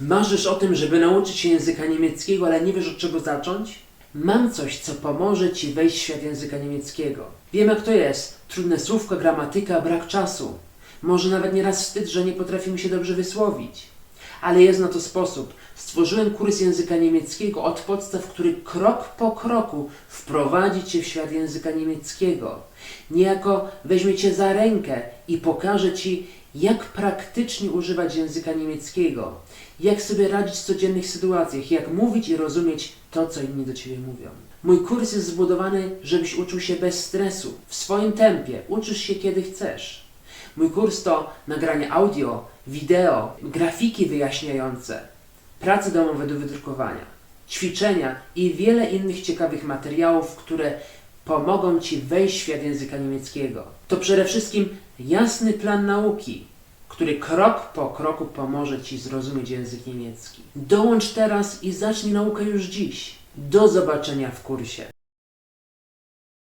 Marzysz o tym, żeby nauczyć się języka niemieckiego, ale nie wiesz od czego zacząć? Mam coś, co pomoże Ci wejść w świat języka niemieckiego. Wiem jak to jest. Trudne słówka, gramatyka, brak czasu. Może nawet nieraz wstyd, że nie potrafimy się dobrze wysłowić. Ale jest na to sposób. Stworzyłem kurs języka niemieckiego od podstaw, który krok po kroku wprowadzi Cię w świat języka niemieckiego. Niejako weźmie Cię za rękę i pokaże Ci, jak praktycznie używać języka niemieckiego, jak sobie radzić w codziennych sytuacjach, jak mówić i rozumieć to, co inni do Ciebie mówią. Mój kurs jest zbudowany, żebyś uczył się bez stresu, w swoim tempie, uczysz się kiedy chcesz. Mój kurs to nagranie audio, wideo, grafiki wyjaśniające, prace domowe do wydrukowania, ćwiczenia i wiele innych ciekawych materiałów, które pomogą Ci wejść w świat języka niemieckiego. To przede wszystkim jasny plan nauki, który krok po kroku pomoże Ci zrozumieć język niemiecki. Dołącz teraz i zacznij naukę już dziś. Do zobaczenia w kursie.